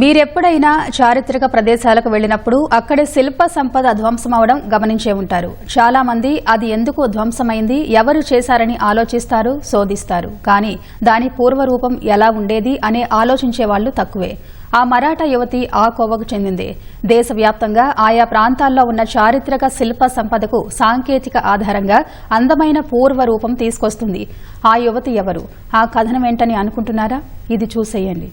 మీరెప్పుడైనా చారిత్రక ప్రదేశాలకు వెళ్ళినప్పుడు అక్కడి శిల్ప సంపద ధ్వంసమవడం గమనించే ఉంటారు. చాలా మంది అది ఎందుకు ధ్వంసమైంది ఎవరు చేశారని ఆలోచిస్తారు శోధిస్తారు. కానీ దాని పూర్వరూపం ఎలా ఉండేది అనే ఆలోచించే వాళ్ళు తక్కువే. ఆ మరాఠా యువతి ఆ కోవకు చెందింది. దేశవ్యాప్తంగా ఆయా ప్రాంతాల్లో ఉన్న చారిత్రక శిల్ప సంపదకు సాంకేతిక ఆధారంగా అందమైన పూర్వ రూపం తీసుకొస్తుంది. ఆ యువతి ఎవరు? ఆ కథనం ఏంటని అనుకుంటున్నారా? ఇది చూసేయండి.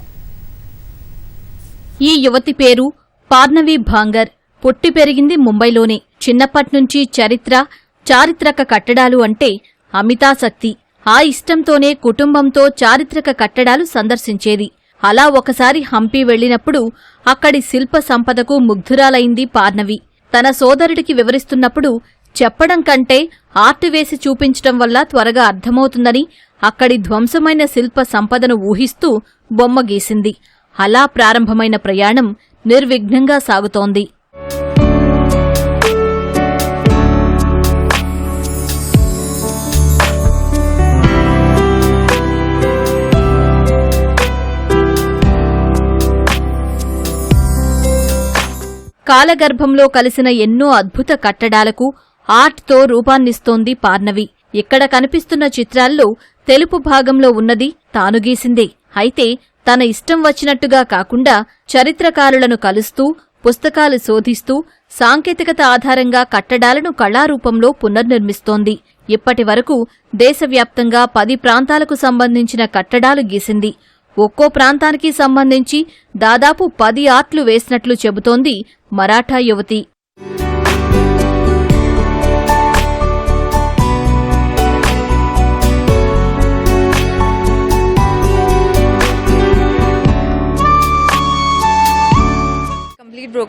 ఈ యువతి పేరు పార్నవి భాంగర్. పుట్టి పెరిగింది ముంబైలోనే. చిన్నప్పట్నుంచి చరిత్ర చారిత్రక కట్టడాలు అంటే అమితాసక్తి ఆ ఇష్టంతోనే కుటుంబంతో చారిత్రక కట్టడాలు సందర్శించేది. అలా ఒకసారి హంపి వెళ్ళినప్పుడు అక్కడి శిల్ప సంపదకు ముగ్ధురాలైంది పార్నవి. తన సోదరుడికి వివరిస్తున్నప్పుడు చెప్పడం కంటే ఆర్ట్ వేసి చూపించటం వల్ల త్వరగా అర్థమవుతుందని అక్కడి ధ్వంసమైన శిల్ప సంపదను ఊహిస్తూ బొమ్మ గీసింది. అలా ప్రారంభమైన ప్రయాణం నిర్విఘ్నంగా సాగుతోంది. కాలగర్భంలో కలిసిన ఎన్నో అద్భుత కట్టడాలకు ఆర్ట్తో రూపాన్నిస్తోంది పార్నవి. ఇక్కడ కనిపిస్తున్న చిత్రాల్లో తెలుపు భాగంలో ఉన్నది తాను గీసిందే అయితే తన ఇష్టం వచ్చినట్టుగా కాకుండా చరిత్రకారులను కలుస్తూ పుస్తకాలు శోధిస్తూ సాంకేతికత ఆధారంగా కట్టడాలను కళారూపంలో పునర్నిర్మిస్తోంది. ఇప్పటి వరకు దేశవ్యాప్తంగా పది ప్రాంతాలకు సంబంధించిన కట్టడాలు గీసింది. ఒక్కో ప్రాంతానికి సంబంధించి దాదాపు పది ఆర్ట్లు వేసినట్లు చెబుతోంది మరాఠా యువతి.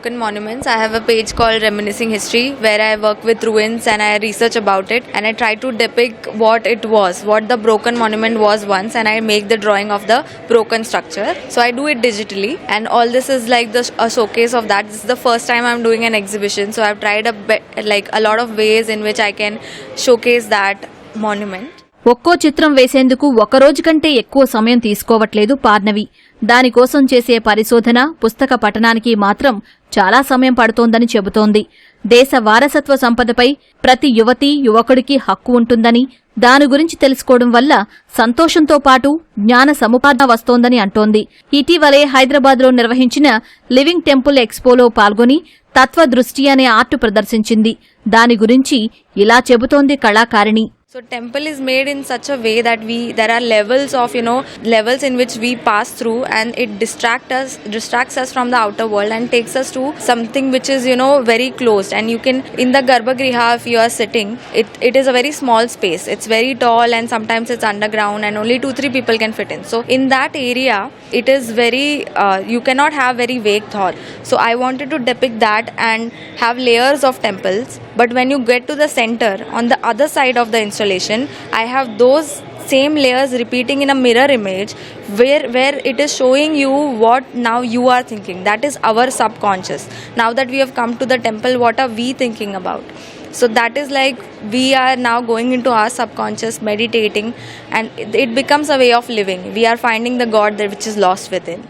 Monuments. I have a page called Reminiscing History where I work with ruins and I research about it and I try to depict what it was, what the broken monument was once, and I make the drawing of the broken structure. So I do it digitally, and all this is like the a showcase of that. This is the first time I'm doing an exhibition, so I've tried a bit, like a lot of ways in which I can showcase that monument. ఒక్కో చిత్రం వేసేందుకు ఒక రోజు కంటే ఎక్కువ సమయం తీసుకోవట్లేదు పార్నవి. దానికోసం చేసే పరిశోధన పుస్తక పఠనానికి మాత్రం చాలా సమయం పడుతోందని చెబుతోంది. దేశ వారసత్వ సంపదపై ప్రతి యువతి యువకుడికి హక్కు ఉంటుందని దాని గురించి తెలుసుకోవడం వల్ల సంతోషంతో పాటు జ్ఞాన సముపార్జన వస్తోందని అంటోంది. ఇటీవలే హైదరాబాద్లో నిర్వహించిన లివింగ్ టెంపుల్ ఎక్స్పోలో పాల్గొని తత్వదృష్టి అనే ఆర్టు ప్రదర్శించింది. దాని గురించి ఇలా చెబుతోంది కళాకారిణి. So temple is made in such a way that we there are levels of you know levels in which we pass through and it distract us distracts us from the outer world and takes us to something which is you know very closed. And you can in the garbhagriha if you are sitting it it is a very small space. It's very tall and sometimes it's underground and only two three people can fit in. So in that area it is very uh, you cannot have very vague thought. So i wanted to depict that and have layers of temples but when you get to the center on the other side of the installation i have those same layers repeating in a mirror image where where it is showing you what now you are thinking that is our subconscious now that we have come to the temple what are we thinking about so that is like we are now going into our subconscious meditating and it, becomes a way of living we are finding the god that which is lost within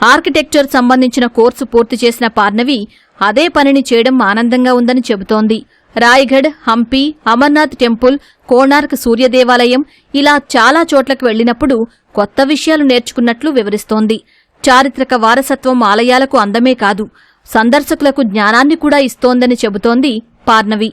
architecture సంబంధించిన course పూర్తి చేసిన పార్నవి అదే పనిని చేయడం ఆనందంగా ఉందని చెబుతోంది Raigad Hampi Amarnath temple Konark Surya దేవాలయం ఇలా చాలా చోట్లకు వెళ్ళినప్పుడు కొత్త విషయాలు నేర్చుకున్నట్లు వివరిస్తోంది. చారిత్రక వారసత్వం ఆలయాలకు అందమే కాదు సందర్శకులకు జ్ఞానాన్ని కూడా ఇస్తోందని చెబుతోంది పార్నవి.